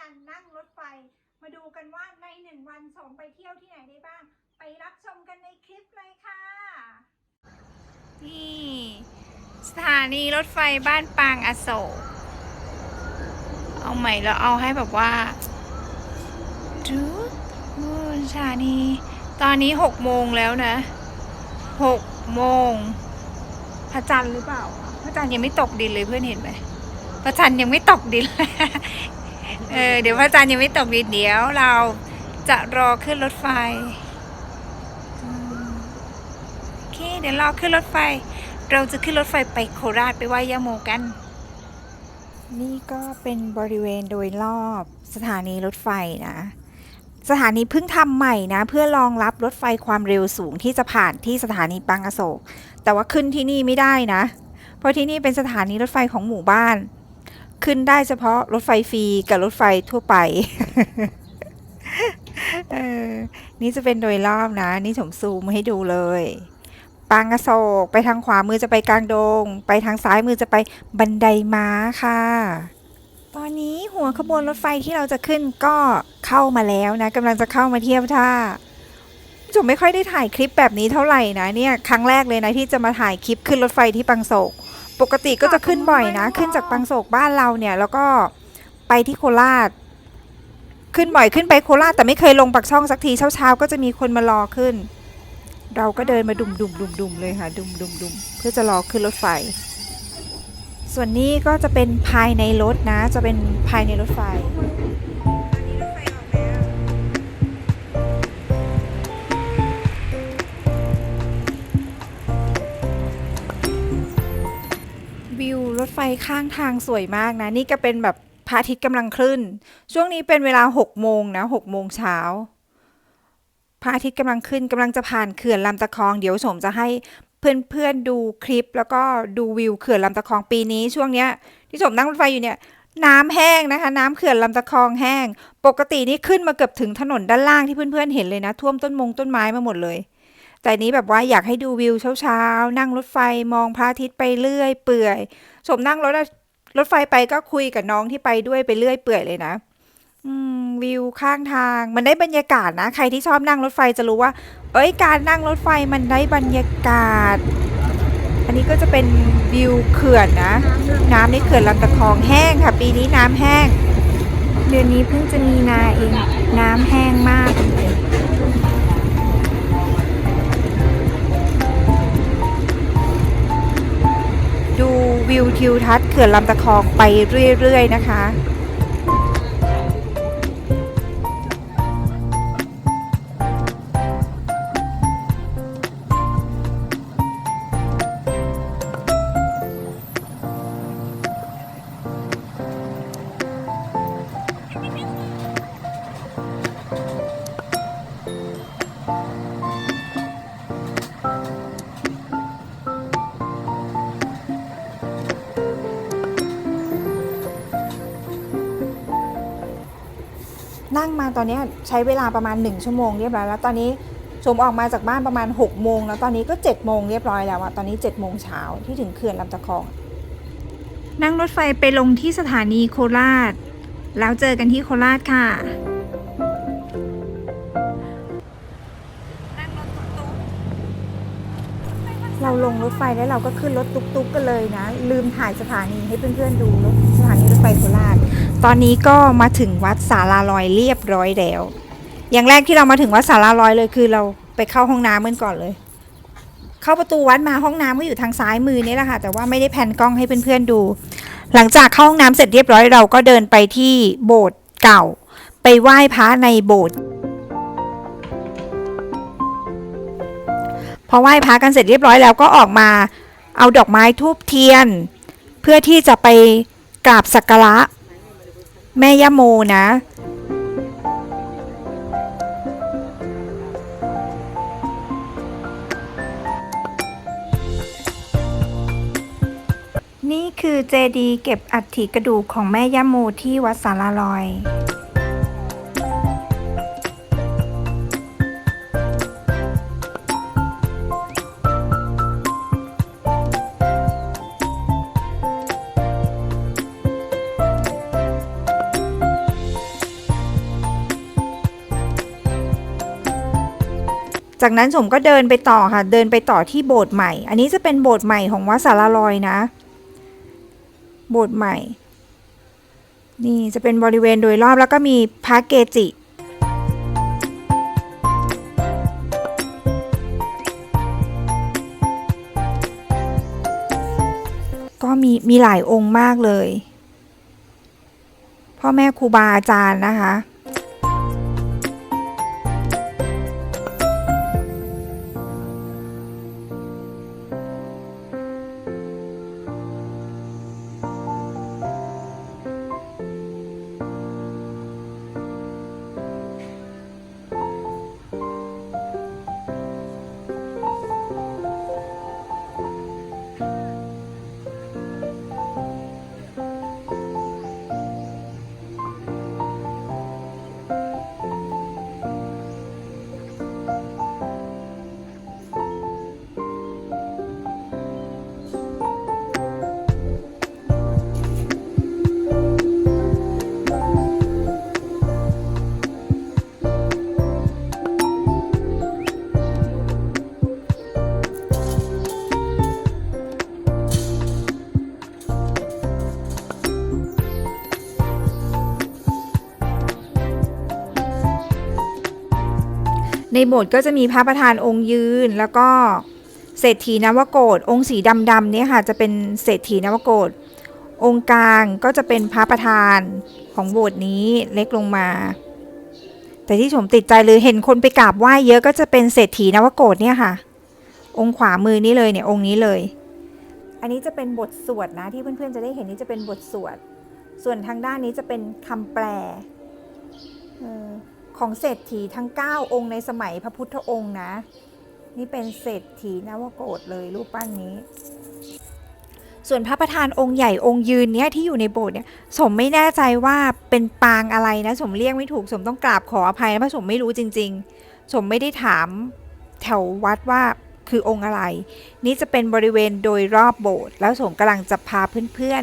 เที่ยวโครนั่งรถไฟ มาดูกันว่าในหนึ่งวันสองไปเที่ยวที่ไหนได้บ้าง ไปรับชมกันในคลิปเลยค่ะ นี่ สถานีรถไฟบ้านปางอโศกเอาใหม่แล้วเอาให้แบบว่าดูนู่นสถานี ตอนนี้หกโมงแล้วนะหกโมงพระจันทร์หรือเปล่าพระจันทร์ยังไม่ตกดินเลยเพื่อนเห็นไหมพระจันทร์ยังไม่ตกดินเลย เออเดี๋ยวพระจันทร์ยังไม่ตกดินเดี๋ยวเราจะรอขึ้นรถไฟโอเคเดี๋ยวรอขึ้นรถไฟ เราจะขึ้นรถไฟไปโคราชไปไหว้ย่าโมกัน นี่ก็เป็นบริเวณโดยรอบสถานีรถไฟนะสถานีเพิ่งทำใหม่นะเพื่อรองรับรถไฟความเร็วสูงที่จะผ่านที่สถานีบางอโศก แต่ว่าขึ้นที่นี่ไม่ได้นะ เพราะที่นี่เป็นสถานีรถไฟของหมู่บ้าน ขึ้นได้เฉพาะรถไฟฟรีกับรถไฟทั่วไปออนี่จะเป็นโดยรอบนะ นี่ผมซูมให้ดูเลย ปางอโศกไปทางขวามือจะไปกลางดง ไปทางซ้ายมือจะไปบันไดม้าค่ะ ตอนนี้หัวขบวนรถไฟที่เราจะขึ้นก็เข้ามาแล้วนะกำลังจะเข้ามาเทียบท่าจมไม่ค่อยได้ถ่ายคลิปแบบนี้เท่าไหร่นะเนี่ยครั้งแรกเลยนะที่จะมาถ่ายคลิปขึ้นรถไฟที่ปังโศก ปกติก็จะขึ้นบ่อยนะ ขึ้นจากปังโศกบ้านเราเนี่ย แล้วก็ไปที่โคราช ขึ้นบ่อยขึ้นไปโคราชแต่ไม่เคยลงปักช่องสักทีเช้าๆก็จะมีคนมารอขึ้น เราก็เดินมาดุมดุมดุมดุมเลยค่ะ ดุมดุมดุมเพื่อจะรอขึ้นรถไฟ ส่วนนี้ก็จะเป็นภายในรถนะ จะเป็นภายในรถไฟ ข้างทางสวยมากนะ นี่ก็เป็นแบบพระอาทิตย์กำลังขึ้น ช่วงนี้เป็นเวลา6โมงนะ6โมงเช้าพระอาทิตย์กำลังขึ้นกำลังจะผ่านเขื่อนลำตะคอง เดี๋ยวสมจะให้เพื่อนๆดูคลิป แล้วก็ดูวิวเขื่อนลำตะคองปีนี้ ช่วงเนี้ยที่สมนั่งรถไฟอยู่เนี่ยน้ำแห้งนะคะ น้ำเขื่อนลำตะคองแห้ง ปกตินี่ขึ้นมาเกือบถึงถนนด้านล่างที่เพื่อนๆเห็นเลยนะ ท่วมต้นมงต้นไม้มาหมดเลย แต่นี้แบบว่าอยากให้ดูวิวเช้าๆ นั่งรถไฟมองพระอาทิตย์ไปเรื่อย เปื่อยสมนั่งรถรถไฟไปก็คุยกับน้องที่ไปด้วยไปเรื่อยเปื่อยเลยนะวิวข้างทางมันได้บรรยากาศนะ ใครที่ชอบนั่งรถไฟจะรู้ว่า เอ้ยการนั่งรถไฟมันได้บรรยากาศ อันนี้ก็จะเป็นวิวเขื่อนนะ น้ำในเขื่อนลำตะคองแห้งค่ะ ปีนี้น้ำแห้ง เดือนนี้เพิ่งจะมีนาเอง น้ำแห้ง วิวทิวทัศน์เขื่อนลำตะคองไปเรื่อยๆนะคะ อนนี้ใช้เวลาประมาณ 1 ชั่วโมงเรียบร้อยแล้วตอนนี้ชมออกมาจากบ้านประมาณ6โมงแล้วตอนนี้ก็7โมงเรียบร้อยแล้วอะตอนนี้7โมงเช้าที่ถึงเขื่อนลำตะคอง นั่งรถไฟไปลงที่สถานีโคราช แล้วเจอกันที่โคราชค่ะเราลงรถไฟแล้วเราก็ขึ้นรถตุ๊กๆกันเลยนะ ลืมถ่ายสถานีให้เพื่อนๆดูรถสถานีรถไฟโคราช ตอนนี้ก็มาถึงวัดสาราลอยเรียบร้อยแล้ว อย่างแรกที่เรามาถึงวัดสาราลอยเลยคือเราไปเข้าห้องน้ำกันก่อนเลย เข้าประตูวัดมาห้องน้ำก็อยู่ทางซ้ายมือนี่แหละค่ะ แต่ว่าไม่ได้แผ่นกล้องให้เพื่อนๆดู หลังจากเข้าห้องน้ำเสร็จเรียบร้อยเราก็เดินไปที่โบสถ์เก่า ไปไหว้พระในโบสถ์พอไหว้พระกันเสร็จเรียบร้อยแล้วก็ออกมาเอาดอกไม้ทูบเทียน เพื่อที่จะไปกราบสักการะ แม่ย่าโมนะ นี่คือเจดีย์เก็บอัฐิกระดูกของแม่ย่าโมที่วัดสารลอย จากนั้นผมก็เดินไปต่อค่ะ เดินไปต่อที่โบสถ์ใหม่ อันนี้จะเป็นโบสถ์ใหม่ของวัดสารลอยนะ โบสถ์ใหม่ นี่จะเป็นบริเวณโดยรอบแล้วก็มีพระเกจิก็มีมีหลายองค์มากเลย พ่อแม่ครูบาอาจารย์นะคะ โบสถ์ก็จะมีพระประธานองค์ยืน แล้วก็เศรษฐีนวโกฏองค์สีดำๆเนี่ยค่ะจะเป็นเศรษฐีนวโกฏองค์กลางก็จะเป็นพระประธานของโบสถ์นี้เล็กลงมา แต่ที่ผมติดใจเลยเห็นคนไปกราบไหว้เยอะก็จะเป็นเศรษฐีนวโกฏเนี่ยค่ะ องค์ขวามือนี้เลยเนี่ยองค์นี้เลย อันนี้จะเป็นบทสวดนะที่เพื่อนๆจะได้เห็นนี่จะเป็นบทสวด ส่วนทางด้านนี้จะเป็นคำแปลออ ของเศรษฐีทั้ง 9 องค์ในสมัยพระพุทธองค์นะ นี่เป็นเศรษฐีนวโกฏเลยรูปปั้นนี้ ส่วนพระประธานองค์ใหญ่องค์ยืนเนี่ยที่อยู่ในโบสถ์เนี่ยสมไม่แน่ใจว่าเป็นปางอะไรนะ สมเรียกไม่ถูกสมต้องกราบขออภัยนะเพราะสมไม่รู้จริง ๆ สมไม่ได้ถามแถววัดว่าคือองค์อะไร นี่จะเป็นบริเวณโดยรอบโบสถ์แล้วสมกำลังจะพาเพื่อน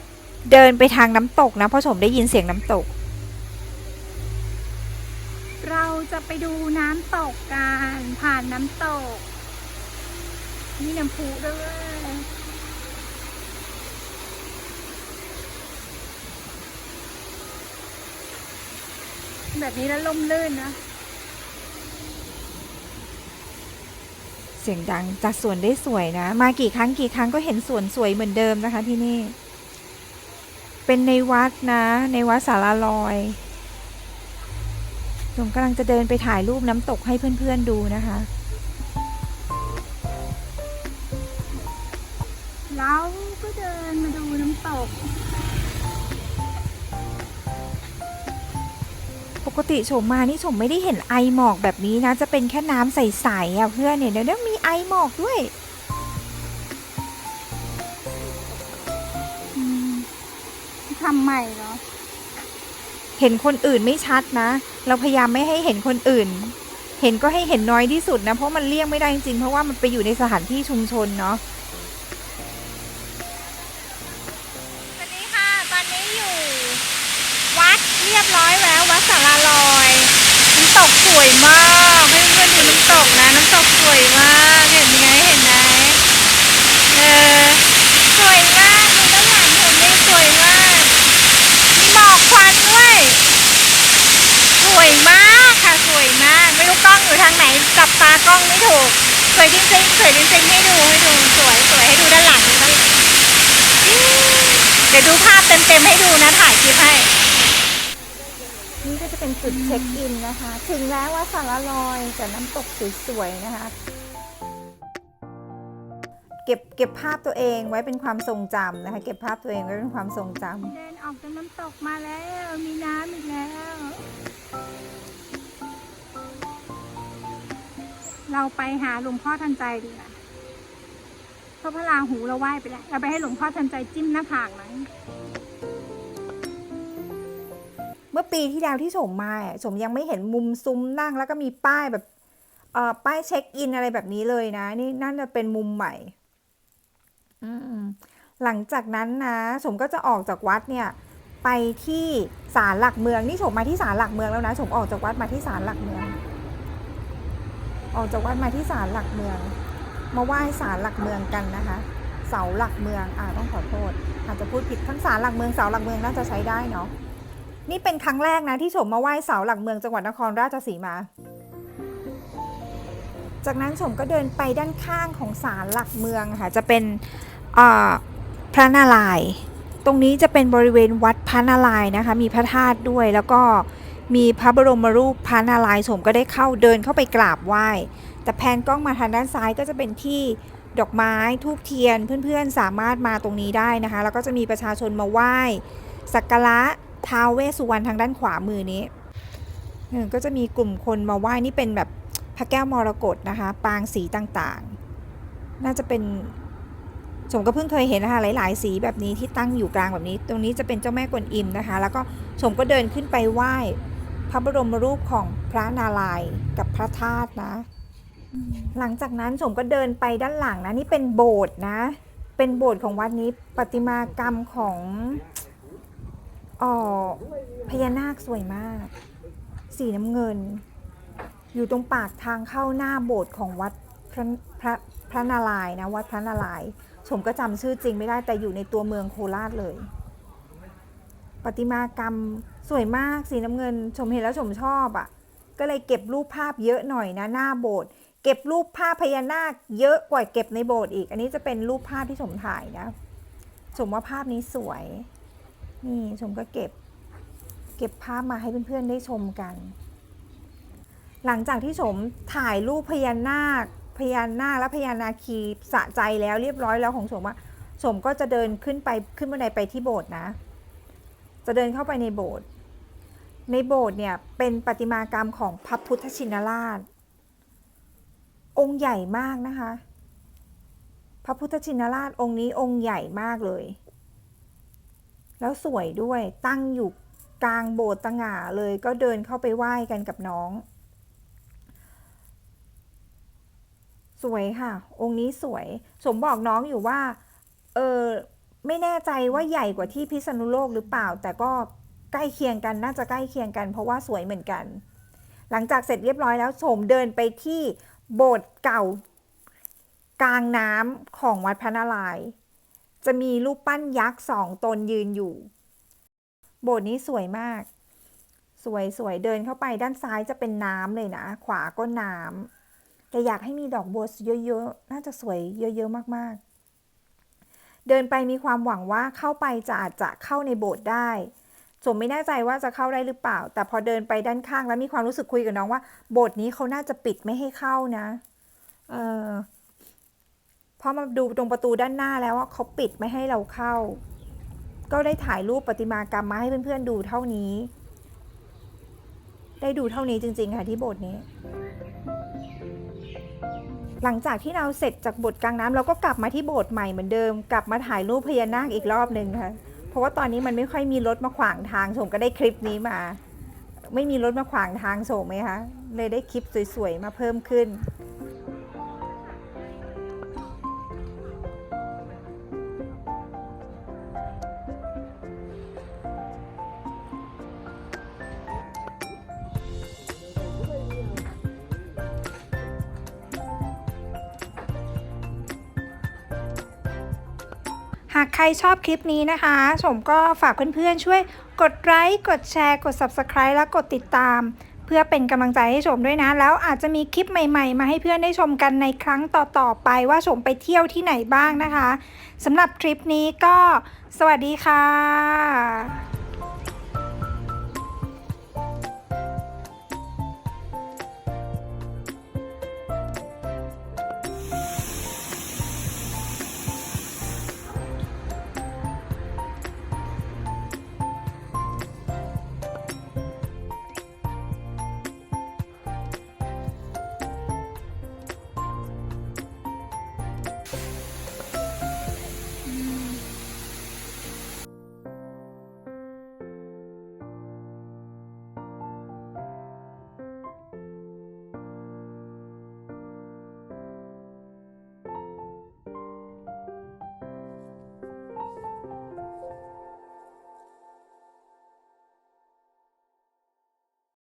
ๆเดินไปทางน้ำตกนะเพราะสมได้ยินเสียงน้ำตก เราจะไปดูน้ำตกกันผ่านน้ำตก นี่น้ำพุด้วยแบบนี้แล้วลมลื่นนะ เสียงดังจัดสวนได้สวยนะ มากี่ครั้งกี่ครั้งก็เห็นสวนสวยเหมือนเดิมนะคะที่นี่ เป็นในวัดนะ ในวัดสารลอย ผมกำลังจะเดินไปถ่ายรูปน้ำตกให้เพื่อนๆดูนะคะ เราก็เดินมาดูน้ำตก ปกติโฉมมานี่โฉมไม่ได้เห็นไอหมอกแบบนี้นะ จะเป็นแค่น้ำใสๆอะเพื่อนเนี่ยเดี๋ยวนี้มีไอหมอกด้วยอืมทำใหม่เหรอ เห็นคนอื่นไม่ชัดนะ เราพยายามไม่ให้เห็นคนอื่น เห็นก็ให้เห็นน้อยที่สุดนะ เพราะมันเลี่ยงไม่ได้จริงๆ เพราะว่ามันไปอยู่ในสถานที่ชุมชนเนาะสวัสดีค่ะ ตอนนี้อยู่ วัดเรียบร้อยแล้ว วัดสาราลอย น้ำตกสวยมาก ให้เพื่อนๆดูน้ำตกนะ น้ำตกสวยมาก เห็นไหมเห็นไหมเออสวยมากดูด้านหลังผมนี่สวยมาก มีหมอกควันด้วย ส วยมากค่ะสวยมาก ไม่รู้กล้องอยู่ทางไหนจับตากล้องไม่ถูกสวยจริงๆสวยจริงๆให้ดูให้ดูสวยสวยให้ดูด้านหลังด้านหลังเดี๋ยวดูภาพเต็มๆให้ดูนะถ่ายคลิปให้ นี่ก็จะเป็นจุดเช็คอินนะคะ ถึงแล้วว่าสารลอยกับน้ำตกสวยๆนะคะเก็บเก็บภาพตัวเองไว้เป็นความทรงจำนะคะ เก็บภาพตัวเองไว้เป็นความทรงจำเดินออกจากน้ำตกมาแล้วมีน้ำอีกแล้ว เราไปหาหลวงพ่อทันใจดีกว่าเพราะพระราหูเราไหว้ไปแล้ว เราไปให้หลวงพ่อทันใจจิ้มหน้าผากหน่อยเมื่อปีที่แล้วที่สมมาอะสมยังไม่เห็นมุมซุ้มนั่งแล้วก็มีป้ายแบบป้ายเช็คอินอะไรแบบนี้เลยนะ นี่นั่นจะเป็นมุมใหม่มหลังจากนั้นนะสมก็จะออกจากวัดเนี่ย ไปที่ศาลหลักเมืองนี่สมมาที่ศาลหลักเมืองแล้วนะสมออกจากวัดมาที่ศาลหลักเมือง ออกจากวัดมาที่ศาลหลักเมือง มาไหว้ศาลหลักเมืองกันนะคะ เสาหลักเมืองอ่าต้องขอโทษ อาจจะพูดผิดทั้งศาลหลักเมืองเสาหลักเมืองน่าจะใช้ได้เนาะนี่เป็นครั้งแรกนะที่ชมมาไหว้เสาหลักเมืองจังหวัดนครราชสีมา จากนั้นชมก็เดินไปด้านข้างของศาลหลักเมืองค่ะจะเป็นพระนารายณ์ตรงนี้จะเป็นบริเวณวัดพระนารายณ์นะคะ มีพระธาตุด้วยแล้วก็ มีพระบรมรูปพระนารายณ์ชมก็ได้เข้าเดินเข้าไปกราบไหว้ แต่แพนกล้องมาทางด้านซ้ายก็จะเป็นที่ดอกไม้ทูบเทียนเพื่อนๆสามารถมาตรงนี้ได้นะคะ แล้วก็จะมีประชาชนมาไหว้สักการะท้าวเวสสุวรรณทางด้านขวามือนี้ก็จะมีกลุ่มคนมาไหว้นี่เป็นแบบพระแก้วมรกตนะคะ ปางสีต่างๆ น่าจะเป็นชมก็เพิ่งเคยเห็นนะคะหลาย ๆ สีแบบนี้ที่ตั้งอยู่กลางแบบนี้ ตรงนี้จะเป็นเจ้าแม่กวนอิมนะคะ แล้วก็ชมก็เดินขึ้นไปไหว้ พระบรมรูปของพระนารายณ์กับพระธาตุนะ หลังจากนั้นผมก็เดินไปด้านหลังนะนี่เป็นโบสถ์นะ เป็นโบสถ์ของวัดนี้ประติมากรรมของอ๋อพญานาคสวยมาก สีน้ำเงิน อยู่ตรงปากทางเข้าหน้าโบสถ์ของวัดพระพระพระนารายณ์นะวัดพระนารายณ์ผมก็จำชื่อจริงไม่ได้แต่อยู่ในตัวเมืองโคราชเลย ประติมากรรม สวยมากสีน้ำเงิน ชมเห็นแล้วชมชอบอะ่ะ ก็เลยเก็บรูปภาพเยอะหน่อยนะหน้าโบสถ์เก็บรูปภาพพญานาคเยอะกว่าเก็บในโบสถ์อีก อันนี้จะเป็นรูปภาพที่ชมถ่ายนะชมว่าภาพนี้สวย นี่ชมก็เก็บ เก็บภาพมาให้เพื่อนๆได้ชมกัน หลังจากที่ชมถ่ายรูปพญานาคพญานาคและพญานาคีสะใจแล้วเรียบร้อยแล้วของชมว่าชมก็จะเดินขึ้นไปขึ้นบันไดไปที่โบสถ์นะ จะเดินเข้าไปในโบสถ์ ในโบสถ์เนี่ยเป็นประติมากรรมของพระพุทธชินราช องค์ใหญ่มากนะคะ พระพุทธชินราชองค์นี้องค์ใหญ่มากเลย แล้วสวยด้วยตั้งอยู่กลางโบสถ์ตะง่าเลยก็เดินเข้าไปไหว้กันกับน้อง สวยค่ะ องค์นี้สวย สมบอกน้องอยู่ว่า เออไม่แน่ใจว่าใหญ่กว่าที่พิษณุโลกหรือเปล่า แต่ก็ ใกล้เคียงกันน่าจะใกล้เคียงกัน เพราะว่าสวยเหมือนกัน หลังจากเสร็จเรียบร้อยแล้วโฉมเดินไปที่โบสถ์เก่ากลางน้ำของวัดพระนารายณ์จะมีรูปปั้นยักษ์สองตนยืนอยู่ โบสถ์นี้สวยมาก สวยสวยเดินเข้าไปด้านซ้ายจะเป็นน้ำเลยนะ ขวาก็น้ำแต่อยากให้มีดอกบัวเยอะๆ น่าจะสวยเยอะๆมากๆ เดินไปมีความหวังว่าเข้าไปจะอาจจะเข้าในโบสถ์ได้ สมไม่แน่ใจว่าจะเข้าได้หรือเปล่า แต่พอเดินไปด้านข้างแล้วมีความรู้สึกคุยกับน้องว่า โบสถ์นี้เขาน่าจะปิดไม่ให้เข้านะเออพอมาดูตรงประตูด้านหน้าแล้วว่าเขาปิดไม่ให้เราเข้า ก็ได้ถ่ายรูปประติมากรรมมาให้เพื่อนๆดูเท่านี้ ได้ดูเท่านี้จริง ๆ ค่ะที่โบสถ์นี้ หลังจากที่เราเสร็จจากโบสถ์กลางน้ำเราก็กลับมาที่โบสถ์ใหม่เหมือนเดิม กลับมาถ่ายรูปพญานาคอีกรอบหนึ่งค่ะ ราะว่าตอนนี้มันไม่ค่อยมีรถมาขวางทางโฉมก็ได้คลิปนี้มา ไม่มีรถมาขวางทางโฉมไหมคะเลยได้คลิปสวยๆมาเพิ่มขึ้น ใครชอบคลิปนี้นะคะ ผมก็ฝากเพื่อนๆ ช่วยกดไลค์กดแชร์ กด Subscribe และกดติดตาม เพื่อเป็นกำลังใจให้ชมด้วยนะ แล้วอาจจะมีคลิปใหม่ๆ มาให้เพื่อนได้ชมกันในครั้งต่อๆไปว่าชมไปเที่ยวที่ไหนบ้างนะคะสำหรับทริปนี้ก็ สวัสดีค่ะ